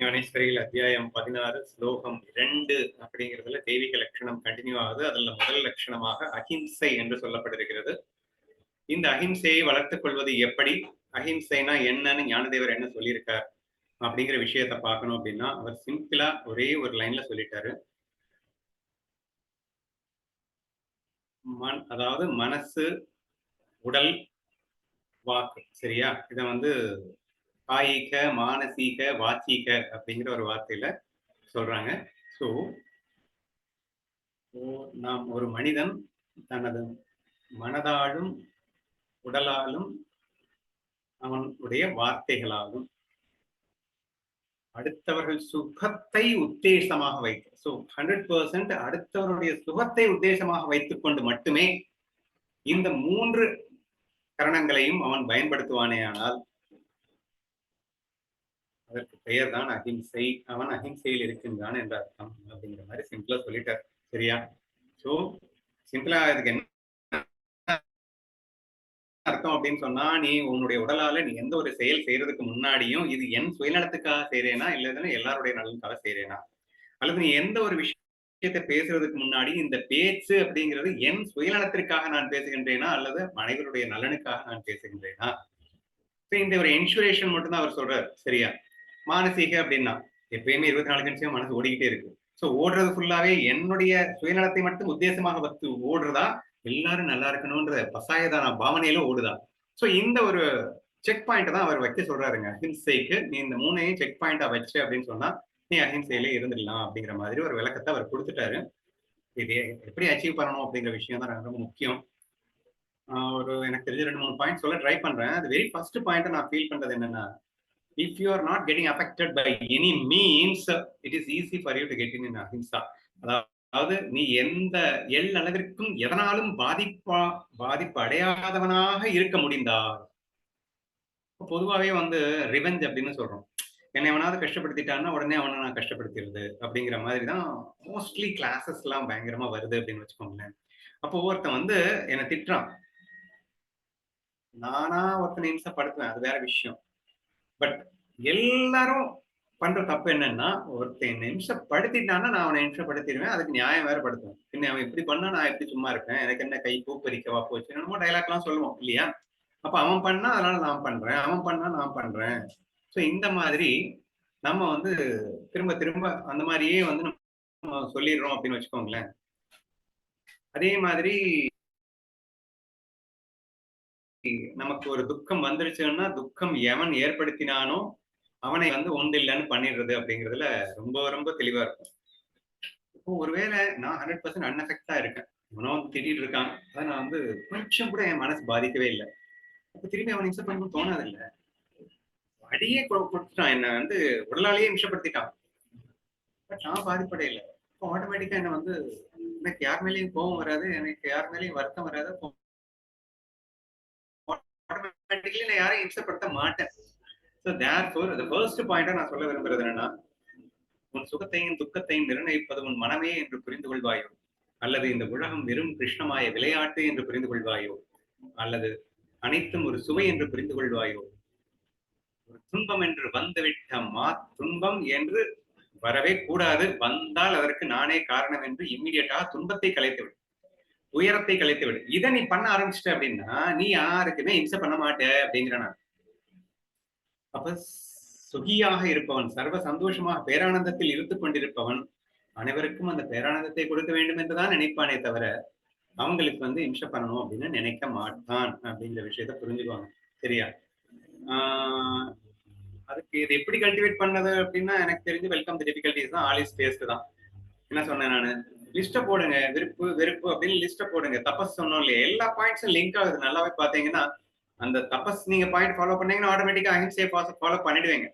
ஞானேஸ்வரியில் அத்தியாயம் பதினாறு ஸ்லோகம் இரண்டு அப்படிங்கிறதுல தெய்வீக லட்சணம் கண்டினியூ ஆகுது. அதுல முதல் லட்சணமாக அஹிம்சை என்று சொல்லப்பட்டிருக்கிறது. இந்த அஹிம்சையை வளர்த்துக் கொள்வது எப்படி? அஹிம்சைனா என்னன்னு ஞானதேவர் என்ன சொல்லியிருக்கார்? அப்படிங்கிற விஷயத்த பார்க்கணும் அப்படின்னா அவர் சிம்பிளா ஒரே ஒரு லைன்ல சொல்லிட்டாரு. மன் அதாவது மனசு உடல் வாக்கு சரியா? இதை வந்து காயிக மானசீக வாச்சிக அப்படிங்கிற ஒரு வார்த்தையில சொல்றாங்க. ஸோ நாம் ஒரு மனிதன் தனது மனதாலும் உடலாலும் அவனுடைய வார்த்தைகளாலும் அடுத்தவர்கள் சுகத்தை உத்தேசமாக வைத்து ஸோ ஹண்ட்ரட் பர்சன்ட் அடுத்தவருடைய சுகத்தை உத்தேசமாக வைத்துக்கொண்டு மட்டுமே இந்த மூன்று கரணங்களையும் அவன் பயன்படுத்துவானே ஆனால் அதற்கு பெயர் தான் அஹிம்சை அவன் அஹிம்சையில் இருக்கின்றான் என்ற அர்த்தம். அப்படிங்கிற மாதிரி சிம்பிளா சொல்லிட்டார். சரியா? சோ சிம்பிளா இதுக்கு என்ன அர்த்தம் அப்படின்னு சொன்னா நீ உன்னுடைய உடலால நீ எந்த ஒரு செயல் செய்யறதுக்கு முன்னாடியும் இது என் சுயநலத்துக்காக செய்யறேனா இல்லதுன்னா எல்லாருடைய நலனுக்காக செய்யறேனா அல்லது நீ எந்த ஒரு விஷயத்தை பேசுறதுக்கு முன்னாடி இந்த பேச்சு அப்படிங்கிறது என் சுயநலத்திற்காக நான் பேசுகின்றேனா அல்லது மனைவருடைய நலனுக்காக நான் பேசுகின்றேனா? இந்த ஒரு இன்சூரேஷன் மட்டும் தான் அவர் சொல்றாரு. சரியா? மானசீக அப்படின்னா எப்பயுமே இருபத்தி நாலு நிமிஷம் மனசு ஓடிக்கிட்டே இருக்கு. ஸோ ஓடுறது ஃபுல்லாவே என்னுடைய சுயநலத்தை மட்டும் உத்தேசமாக வச்சு ஓடுறதா எல்லாரும் நல்லா இருக்கணும்ன்ற பசாயதான பாவனையில ஓடுதா? ஸோ இந்த ஒரு செக் பாயிண்ட் தான் அவர் வைக்க சொல்றாருங்க. அஹிம்சைக்கு நீ இந்த மூணையும் செக் பாயிண்டா வச்சு அப்படின்னு சொன்னா நீ அஹிம்சையிலே இருந்துடலாம் அப்படிங்கிற மாதிரி ஒரு விளக்கத்தை அவர் கொடுத்துட்டாரு. இது எப்படி அச்சீவ் பண்ணணும் அப்படிங்கிற விஷயம் தான் ரொம்ப முக்கியம். ஒரு எனக்கு தெரிஞ்ச ரெண்டு மூணு பாயிண்ட் சொல்ல ட்ரை பண்றேன். அது வெரி ஃபர்ஸ்ட் பாயிண்ட் நான் ஃபீல் பண்றது என்னன்னா if you are not getting affected by any means it is easy for you to get in in ahimsa. அதாவது நீ எந்த எல் அளவிற்கும் எதனாலும் பாதிப்பா பாதிப்பு அடையாதவனாக இருக்க முடிந்தால் பொதுவாகவே வந்து ரிவெஞ்ச் அப்படின்னு சொல்றோம். என்னை எவனாவது கஷ்டப்படுத்திட்டான்னா உடனே அவனை நான் கஷ்டப்படுத்திடுது அப்படிங்கிற மாதிரி தான் மோஸ்ட்லி கிளாஸஸ் எல்லாம் பயங்கரமா வருது அப்படின்னு வச்சுக்கோங்களேன். அப்போ ஒருத்தன் வந்து என்னை திட்டுறான். நானா ஒருத்தனை இம்சப்படுத்துவேன் அது வேற விஷயம். பட் எல்லாரும் பண்ற தப்பு என்னன்னா ஒருத்தன் நிமிஷப்படுத்திட்டான்னா நான் அவனை நிமிஷப்படுத்திடுவேன். அதுக்கு நியாயம் வேற படுத்துவேன். பின்ன அவன் இப்படி பண்ணா நான் எப்படி சும்மா இருப்பேன். எனக்கு என்ன கை பூப்பறிக்கவா போச்சு? நம்ம டைலாக் எல்லாம் சொல்லுவோம் இல்லையா? அப்ப அவன் பண்ணா அதனால நான் பண்றேன். அவன் பண்ணா நான் பண்றேன். ஸோ இந்த மாதிரி நம்ம வந்து திரும்ப திரும்ப அந்த மாதிரியே வந்து நம்ம சொல்லிடுறோம் அப்படின்னு வச்சுக்கோங்களேன். அதே மாதிரி நமக்கு ஒரு துக்கம் வந்துருச்சுன்னா துக்கம் எவன் ஏற்படுத்தினானோ அவனை வந்து ஒன்று இல்லைன்னு பண்ணிடுறது அப்படிங்கிறதுல ரொம்ப ரொம்ப தெளிவா இருக்கும். இப்போ ஒருவேளை நான் ஹண்ட்ரட் பர்சன்ட் அன்எஃபெக்டா இருக்கேன். இவனோ வந்து திட்டிட்டு இருக்கான். அதை நான் வந்து கொஞ்சம் கூட என் மனசு பாதிக்கவே இல்லை. அப்ப திரும்பி அவனை இம்சை பண்ணணும்னு தோணாது இல்லை அடியே கொடுத்துட்டான் என்ன வந்து உடலாலேயே இம்சப்படுத்திட்டான் பட் நான் பாதிப்படை இல்லை. இப்போ ஆட்டோமேட்டிக்கா என்ன வந்து எனக்கு யார் மேலேயும் கோபம் வராது. எனக்கு யார் மேலேயும் வருத்தம் வராது. ஆட்டோமேட்டிக்கலி நான் யாரையும் இம்சப்படுத்த மாட்டேன். ஸோ தேர் ஃபோர் அந்த ஃபர்ஸ்ட் பாயிண்டா நான் சொல்ல விரும்புறது என்னன்னா உன் சுகத்தையும் துக்கத்தையும் நிர்ணயிப்பது உன் மனமே என்று புரிந்து கொள்வாயோ? அல்லது இந்த உலகம் வெறும் கிருஷ்ணமாய விளையாட்டு என்று புரிந்து கொள்வாயோ? அல்லது அனைத்தும் ஒரு சுவை என்று புரிந்து கொள்வாயோ? ஒரு துன்பம் என்று வந்துவிட்ட மா துன்பம் என்று வரவே கூடாது. வந்தால் அதற்கு நானே காரணம் என்று இம்மிடியட்டா துன்பத்தை கலைத்து விடு. உயரத்தை கலைத்து விடு. இதை நீ பண்ண ஆரம்பிச்சிட்ட அப்படின்னா நீ யாருக்குமே இம்சை பண்ண மாட்டே அப்படிங்கிற நான். அப்ப சுகியாக இருப்பவன் சர்வ சந்தோஷமாக பேரானந்தத்தில் இருந்து கொண்டிருப்பவன் அனைவருக்கும் அந்த பேரானந்தத்தை கொடுக்க வேண்டும் என்றுதான் நினைப்பானே தவிர அவங்களுக்கு வந்து இம்ச பண்ணணும் அப்படின்னு நினைக்க மாட்டான் அப்படிங்கிற விஷயத்த புரிஞ்சுக்குவாங்க. சரியா? ஆஹ் அதுக்கு இது எப்படி கல்டிவேட் பண்ணது அப்படின்னா எனக்கு தெரிஞ்சு வெல்கம் தி டிஃபிகல்டிஸ் தான் ஆலிஸ் பேஸ்ட் தான். என்ன சொன்னேன் நான்? லிஸ்ட போடுங்க விருப்பு வெறுப்பு அப்படின்னு லிஸ்ட போடுங்க. தப்பஸ் சொன்னோம் இல்லையா? எல்லா பாயிண்ட்ஸும் லிங்க் ஆகுது. நல்லாவே பாத்தீங்கன்னா அந்த தபஸ் நீங்க பாயிண்ட் ஃபாலோ பண்ணீங்கன்னா ஆட்டோமேட்டிக்கா அஹிம்சையை ஃபாலோ பண்ணிடுவீங்க.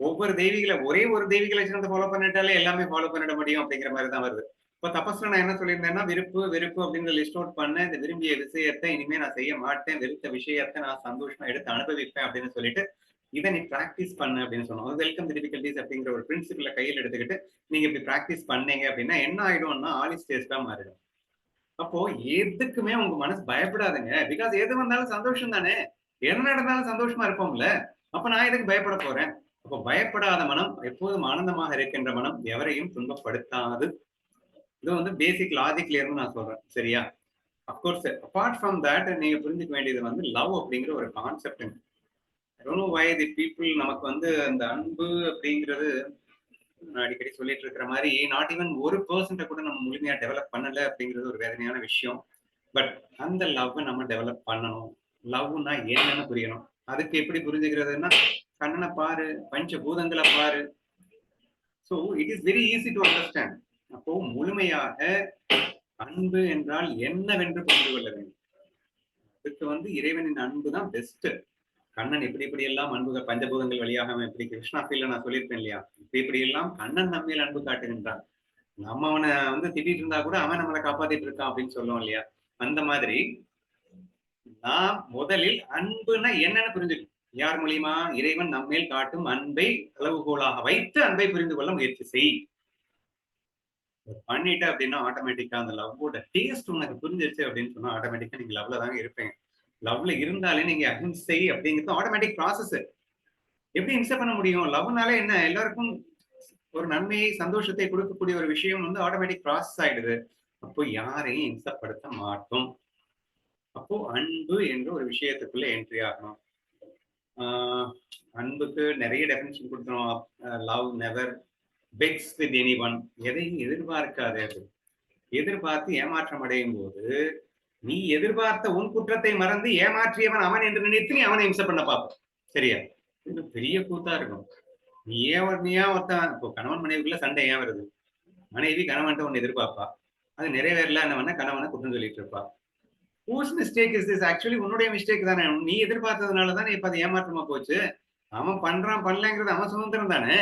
ஒவ்வொரு தெய்வீகளை ஒரே ஒரு தெய்வீகளை சேர்ந்து ஃபாலோ பண்ணிட்டாலே எல்லாமே ஃபாலோ பண்ணிட முடியும் அப்படிங்கிற மாதிரி தான் வருது. இப்போ தபஸ்ல நான் என்ன சொல்லியிருந்தேன்னா விருப்பு வெறுப்பு அப்படிங்கிற லிஸ்ட் அவுட் பண்ண இந்த விரும்பிய விஷயத்தை இனிமே நான் செய்ய மாட்டேன். வெறுத்த விஷயத்தை நான் சந்தோஷமா எடுத்து அனுபவிப்பேன் அப்படின்னு சொல்லிட்டு இதை நீ பிராக்டிஸ் பண்ணு அப்படின்னு சொன்னோம். வெல்கம் டிஃபிகல்டிஸ் அப்படிங்கிற ஒரு பிரின்சிபிள கையில் எடுத்துக்கிட்டு நீங்க இப்படி பிராக்டிஸ் பண்ணீங்க அப்படின்னா என்ன ஆயிடும்னா ஆலி ஸ்டேஜ் தான் மாறிடும். அப்போ எதுக்குமே உங்க மனசு பயப்படாதுங்க. பிகாஸ் எது வந்தாலும் சந்தோஷம் தானே என்ன நடந்தாலும் சந்தோஷமா இருப்போம்ல? அப்ப நான் எதுக்கு பயப்பட போறேன்? அப்போ பயப்படாத மனம் எப்போதும் ஆனந்தமாக இருக்கின்ற மனம் எவரையும் துன்பப்படுத்தாது. இது வந்து பேசிக் லாஜிக்ல இருந்து நான் சொல்றேன். சரியா? அப்கோர்ஸ் அப்பார்ட் ஃப்ரம் தட் நீங்க புரிஞ்சுக்க வேண்டியது வந்து லவ் அப்படிங்கிற ஒரு கான்செப்ட் வை தி பீப்புள் நமக்கு வந்து அந்த அன்பு அப்படிங்கிறது அடிக்கடி சொல்லிட்டு இருக்கிற மாதிரி நாட் ஈவன் ஒரு பர்சன்ட கூட நம்ம முழுமையா டெவலப் பண்ணல அப்படிங்கிறது ஒரு வேதனையான விஷயம். பட் அந்த லவ்வை நம்ம டெவலப் பண்ணணும். லவ்னா என்னன்னு புரியணும். அதுக்கு எப்படி புரிஞ்சுக்கிறதுன்னா கண்ணனை பாரு பஞ்ச பூதங்களை பாரு. So it is very easy to understand அப்போ முழுமையாக அன்பு என்றால் என்னவென்று புரிந்து கொள்ள வேண்டும். அதுக்கு வந்து இறைவனின் அன்பு தான் பெஸ்ட் கண்ணன் இப்படி இப்படி எல்லாம் அன்பு பஞ்சபூதங்கள் வழியாக எப்படி கிருஷ்ணா ஃபீல்ல நான் சொல்லியிருப்பேன் இல்லையா? இப்படி எல்லாம் கண்ணன் நம்மையில் அன்பு காட்டுகின்றான். நம்ம அவனை வந்து திட்டிட்டு இருந்தா கூட அவன் நம்மளை காப்பாத்திட்டு இருக்கான் அப்படின்னு சொல்லுவோம் இல்லையா? அந்த மாதிரி நாம் முதலில் அன்புனா என்னன்னு புரிஞ்சுக்கணும். யார் மூலியமா? இறைவன் நம்மேல் காட்டும் அன்பை அளவுகோலாக வைத்து அன்பை புரிந்து கொள்ள முயற்சி செய். பண்ணிட்ட அப்படின்னா ஆட்டோமேட்டிக்கா அந்த லவ்வோட டேஸ்ட் உனக்கு புரிஞ்சிருச்சு அப்படின்னு சொன்னா ஆட்டோமேட்டிக்கா நீங்க லவ்ல தாங்க இருப்பீங்க. லவ்ல இருந்தாலே நீங்க அஹிம்சை அப்படிங்கிறது ஆட்டோமேட்டிக் ப்ராசஸ் எப்படி இம்சை பண்ண முடியும்? லவ்னாலே என்ன? எல்லாருக்கும் ஒரு நன்மையை சந்தோஷத்தை கொடுக்கக்கூடிய ஒரு விஷயம் வந்து ஆட்டோமேட்டிக் ப்ராசஸ் ஆயிடுது. அப்போ யாரையும் இன்சப்படுத்த மாட்டோம். அப்போ அன்பு என்ற ஒரு விஷயத்துக்குள்ள என்ட்ரி ஆகணும். ஆஹ் அன்புக்கு நிறைய டெஃபினேஷன் கொடுத்துரும் love never expects with anyone எதையும் எதிர்பார்க்காது அது. எதிர்பார்த்து ஏமாற்றம் அடையும் போது நீ எதிர்பார்த்த உன் குற்றத்தை மறந்து ஏமாற்றியவன் அவன் என்று நினைத்து நீ அவனை இம்சை பண்ண பார்ப்போம். சரியா? இன்னும் பெரிய கூத்தா இருக்கும். நீ ஏன் நீ ஏன் ஒருத்தன் இப்போ கணவன் மனைவிக்குள்ள சண்டை ஏன் வருது? மனைவி கணவன்ட்ட ஒண்ணு எதிர்பார்ப்பா? அது நிறைவேறல என்ன கணவனை குற்றம் சொல்லிட்டு இருப்பா. Whose mistake is this actually உன்னுடைய மிஸ்டேக் தானே. நீ எதிர்பார்த்ததுனால தானே இப்ப அது ஏமாற்றமா போச்சு. அவன் பண்றான் பண்ணலங்கிறது அவன் சுதந்திரம் தானே.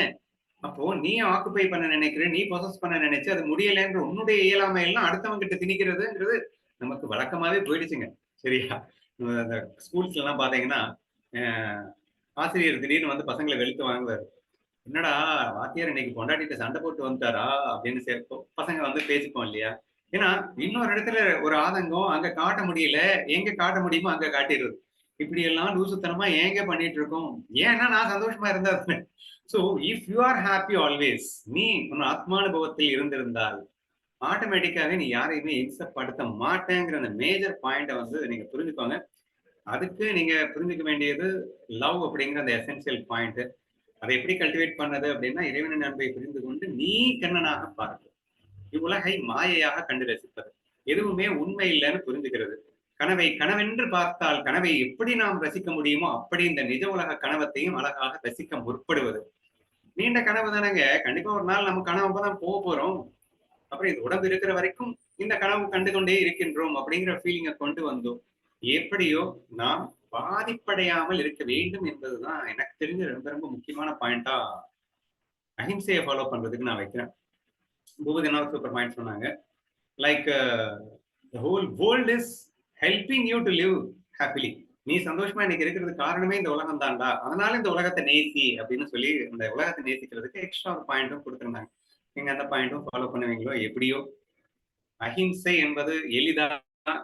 அப்போ நீ ஆக்குப்பை பண்ண நினைக்கிற நீ ப்ரொசஸ் பண்ண நினைச்சு அது முடியலைன்ற உன்னுடைய இயலாமை எல்லாம் அடுத்தவங்க கிட்ட திணிக்கிறதுங்கிறது நமக்கு வழக்கமாவே போயிடுச்சுங்க. சரியா? அந்த ஸ்கூல்ஸ்ல எல்லாம் பாத்தீங்கன்னா ஆசிரியர் திடீர்னு வந்து பசங்களை வெளுத்து வாங்குவார். என்னடா வாத்தியார் இன்னைக்கு கொண்டாடிட்டு சண்டை போட்டு வந்துட்டாரா? அப்படின்னு சேர்ப்போம். பசங்க வந்து பேசிப்போம் இல்லையா? ஏன்னா இன்னொரு இடத்துல ஒரு ஆதங்கம் அங்க காட்ட முடியல. எங்க காட்ட முடியுமோ அங்க காட்டிடுறது இப்படி எல்லாம் லூசுத்தனமா ஏங்க பண்ணிட்டு இருக்கோம் ஏன்னா நான் சந்தோஷமா இருந்தா so if you are happy always நீ உன் ஆத்மானுபவத்தில் இருந்திருந்தால் ஆட்டோமேட்டிக்காவே நீ யாரையுமே இன்சப்படுத்த மாட்டேங்கிற அந்த மேஜர் பாயிண்ட வந்து நீங்க புரிஞ்சுக்கோங்க. அதுக்கு நீங்க புரிஞ்சுக்க வேண்டியது லவ் அப்படிங்கிற அந்த எசென்சியல் பாயிண்ட் அதை எப்படி கல்டிவேட் பண்ணது அப்படின்னா இறைவனின் அன்பை புரிந்து கொண்டு நீ கண்ணனாக பார்க்க இவ்வுலகை மாயையாக கண்டு ரசிப்பது. எதுவுமே உண்மை இல்லைன்னு புரிஞ்சுக்கிறது கனவை கனவென்று பார்த்தால் கனவை எப்படி நாம் ரசிக்க முடியுமோ அப்படி இந்த நிஜ உலக கனவத்தையும் அழகாக ரசிக்க முற்படுவது. நீண்ட கனவு தானேங்க. கண்டிப்பா ஒரு நாள் நம்ம கனவு தான் போக போறோம். அப்புறம் இந்த உடம்பு இருக்கிற வரைக்கும் இந்த கனவு கண்டு கொண்டே இருக்கின்றோம் அப்படிங்கிற ஃபீலிங்கை கொண்டு வந்தோம். எப்படியோ நாம் பாதிப்படையாமல் இருக்க வேண்டும் என்பதுதான் எனக்கு தெரிஞ்ச ரொம்ப ரொம்ப முக்கியமான பாயிண்டா அஹிம்சையை ஃபாலோ பண்றதுக்கு நான் வைக்கிறேன். பூபதினா சூப்பர் பாயிண்ட் சொன்னாங்க. Like whole world is helping you to live happily நீ சந்தோஷமா இன்னைக்கு இருக்கிறது காரணமே இந்த உலகம் தான்டா. அதனால இந்த உலகத்தை நேசி அப்படின்னு சொல்லி இந்த உலகத்தை நேசிக்கிறதுக்கு எக்ஸ்ட்ரா ஒரு பாயிண்ட்டும் கொடுத்துருந்தாங்க. நீங்க அந்த பாயிண்ட்டும் ஃபாலோ பண்ணுவீங்களோ எப்படியோ? அஹிம்சை என்பது எளிதா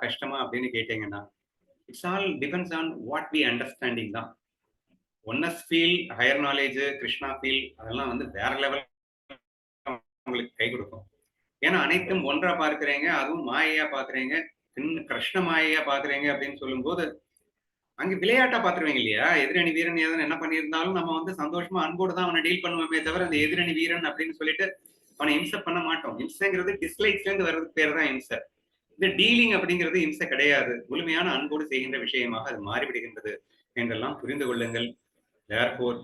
கஷ்டமா அப்படின்னு கேட்டீங்கன்னா it's all depends on what we understanding தான். Oneness feel higher knowledge Krishna feel அதெல்லாம் வந்து வேற லெவல் உங்களுக்கு கை கொடுக்கும். ஏன்னா அனைத்தும் ஒன்றா பார்க்கிறீங்க அதுவும் மாயையா பாக்குறீங்க கிருஷ்ண மாயையா பாக்குறீங்க அப்படின்னு சொல்லும்போது அங்க விளையாட்டா பாத்துருவீங்க இல்லையா? எதிரணி வீரன் ஏதாவது என்ன பண்ணியிருந்தாலும் நம்ம வந்து சந்தோஷமா அன்போடு தான் அவனை டீல் பண்ணுவோமே தவிர அந்த எதிரணி வீரன் அப்படின்னு சொல்லிட்டு அவனை இம்சை பண்ண மாட்டோம். இம்சைங்கிறது டிஸ்லைக்ஸ்ல இருந்து வர்றதுக்கு பேர் தான் இம்சை. இந்த டீலிங் அப்படிங்கிறது இம்சை கிடையாது. முழுமையான அன்போடு செய்கின்ற விஷயமாக அது மாறிவிடுகின்றது என்றெல்லாம் புரிந்து கொள்ளுங்கள். தேர்ஃபோர்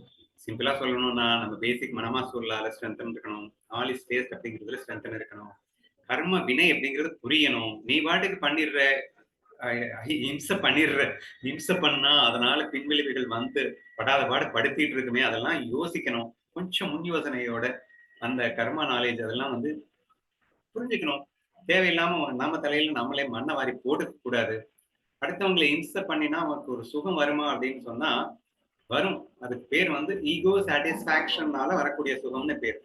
சிம்பிளா சொல்லணும்னா நம்ம பேசிக் மனமா சொல்லால ஸ்ட்ரென்தன் இருக்கணும். ஆல் இஸ் டேஸ்ட் அப்படிங்கிறதுல ஸ்ட்ரென்தன் இருக்கணும். கர்ம வினை அப்படிங்கிறது புரியணும். நீ பாட்டுக்கு பண்ணிடுற. இம்சை பண்ணிடுற. இம்சை பண்ணா அதனால பின்விளைவுகள் வந்து படாத பாடு படுத்திட்டு இருக்குமே அதெல்லாம் யோசிக்கணும். கொஞ்சம் முன் யோசனையோட அந்த கர்மா நாலேஜ் அதெல்லாம் வந்து புரிஞ்சுக்கணும். தேவையில்லாம நாம தலையில நம்மளே மண்ணை வாரி போட்டுக்க கூடாது. அடுத்தவங்களை இம்சை பண்ணினா அவனுக்கு ஒரு சுகம் வருமா அப்படின்னு சொன்னா வரும். அதுக்கு பேர் வந்து ஈகோ சாட்டிஸ்பாக்சன்னால வரக்கூடிய சுகம்னு பேர்.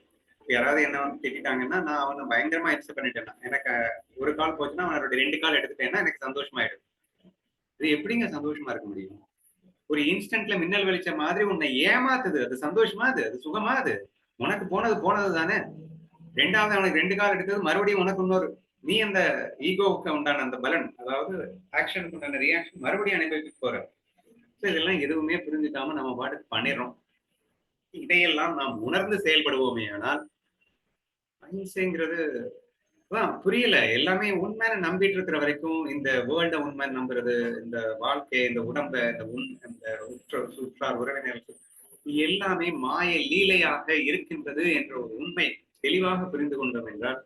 யாராவது என்ன வந்து திட்டாங்கன்னா நான் அவனை பயங்கரமா இம்சை பண்ணிட்டேன் எனக்கு ஒரு கால் போச்சுன்னா அவனோட ரெண்டு கால் எடுத்துட்டேன்னா எனக்கு சந்தோஷமாயிடும். இது எப்படிங்க சந்தோஷமா இருக்க முடியும்? ஒரு இன்ஸ்டன்ட்ல மின்னல் வெளிச்ச மாதிரி உன்னை ஏமாத்துது. அது சந்தோஷமா அது? அது சுகமா அது? உனக்கு போனது போனது தானே ரெண்டாவது அவனுக்கு ரெண்டு கால் எடுத்தது மறுபடியும் உனக்கு இன்னொரு நீ அந்த ஈகோவுக்கு உண்டான அந்த பலன் அதாவது ஆக்ஷனுக்கு உண்டான ரியாக்ஷன் மறுபடியும் அனுபவிக்க போற. ஸோ இதெல்லாம் எதுவுமே புரிஞ்சுக்காம நம்ம பாட்டுக்கு பண்ணிடுறோம். இதையெல்லாம் நாம் உணர்ந்து செயல்படுவோமே ஆனால் அஹிம்சைங்கிறது புரியல. எல்லாமே உண்மையான நம்பிட்டு இருக்கிற வரைக்கும் இந்த வேர்ல்ட உண்மை நம்புறது இந்த வாழ்க்கை இந்த உடம்ப இந்த உண் இந்த உற்ற சுற்றார் உறவினர்கள் எல்லாமே மாய லீலையாக இருக்கின்றது என்ற ஒரு உண்மை தெளிவாக புரிந்து கொண்டோம் என்றால்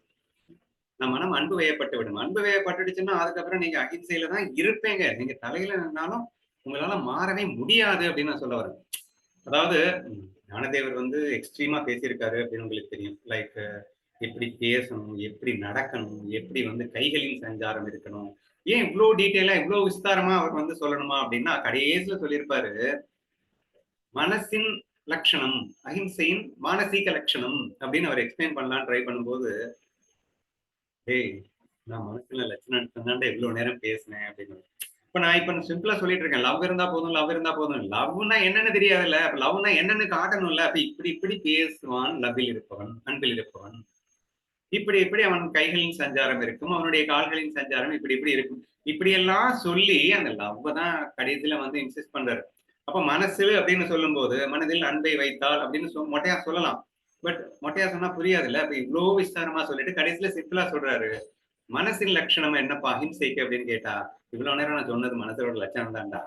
நம்ம மனம் அன்பு வயப்பட்டு விடும். அன்பு வயப்பட்டுடுச்சுன்னா அதுக்கப்புறம் நீங்க அகிம்சையில தான் இருப்பீங்க. நீங்க தலையில நின்னாலும் உங்களால மாறவே முடியாது அப்படின்னு நான் சொல்ல வரேன். அதாவது ஞானதேவர் வந்து எக்ஸ்ட்ரீமா பேசியிருக்காரு அப்படின்னு உங்களுக்கு தெரியும். லைக் எப்படி பேசணும் எப்படி நடக்கணும் எப்படி வந்து கைகளின் சஞ்சாரம் இருக்கணும். ஏன் இவ்வளவு டீட்டெயிலா இவ்வளவு விஸ்தாரமா அவர் வந்து சொல்லணுமா அப்படின்னா கடைசியில சொல்லியிருப்பாரு மனசின் லட்சணம் அஹிம்சையின் மானசீக லட்சணம் அப்படின்னு அவர் எக்ஸ்பிளைன் பண்ணலாம் ட்ரை பண்ணும்போது டேய் நான் மனசுல லட்சணம் தாண்டா இவ்வளவு நேரம் பேசினேன் அப்படின்னு. இப்ப நான் இப்ப சிம்பிளா சொல்லிட்டு இருக்கேன். லவ் இருந்தா போதும் லவ் இருந்தா போதும். லவ்னா என்னன்னு தெரியாதுல்ல. அப்ப லவ்னா என்னன்னு காட்டணும்ல. அப்ப இப்படி இப்படி பேசுவான் லவ்வில் இருப்பவன் அன்பில் இருப்பவன். இப்படி இப்படி அவன் கைகளின் சஞ்சாரம் இருக்கும். அவனுடைய கால்களின் சஞ்சாரம் இப்படி இப்படி இருக்கும். இப்படி எல்லாம் சொல்லி அந்த லவ் தான் கடைசியில வந்து இன்சிஸ்ட் பண்றாரு. அப்ப மனசு அப்படின்னு சொல்லும் போது மனதில் அன்பை வைத்தால் அப்படின்னு சொ மொட்டையா சொல்லலாம். பட் மொட்டையா சொன்னா புரியாதுல்ல. அப்ப இவ்வளோ விஸ்தாரமா சொல்லிட்டு கடைசியில சிம்பிளா சொல்றாரு. மனசின் லட்சணம் என்னப்பா? அஹிம்சைக்கு அப்படின்னு கேட்டா இவ்வளவு நேரம் நான் சொன்னது மனசோட லட்சணம் தான்டா.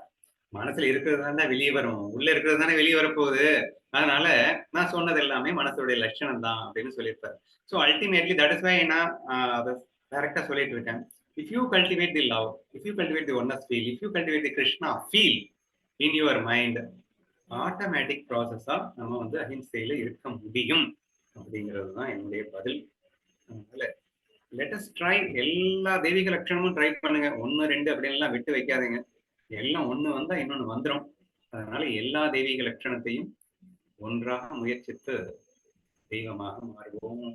மனசுல இருக்கிறது தான்டா வெளியே வரும். உள்ள இருக்கிறது தானே வெளியே வரப்போகுது. அதனால நான் சொன்னது எல்லாமே மனசுடைய லட்சணம் தான் அப்படின்னு சொல்லியிருப்பாரு. So ultimately that is why நான் அதை டைரக்டா சொல்லிட்டு இருக்கேன். If you cultivate the love if you cultivate the oneness feel if you cultivate the Krishna feel in your mind automatic ப்ராசஸா நம்ம வந்து அஹிம்சையில இருக்க முடியும் அப்படிங்கிறது தான் என்னுடைய பதில். அதனால லெட்டஸ் ட்ரை எல்லா தெய்வீக லட்சணமும் ட்ரை பண்ணுங்க. ஒன்னு ரெண்டு அப்படின்லாம் விட்டு வைக்காதீங்க. எல்லாம் ஒண்ணு வந்தா இன்னொன்னு வந்துடும் அதனால எல்லா தெய்வீக லட்சணத்தையும் ஒன்றாக முயற்சித்து தெய்வமாக மாறுவோம்.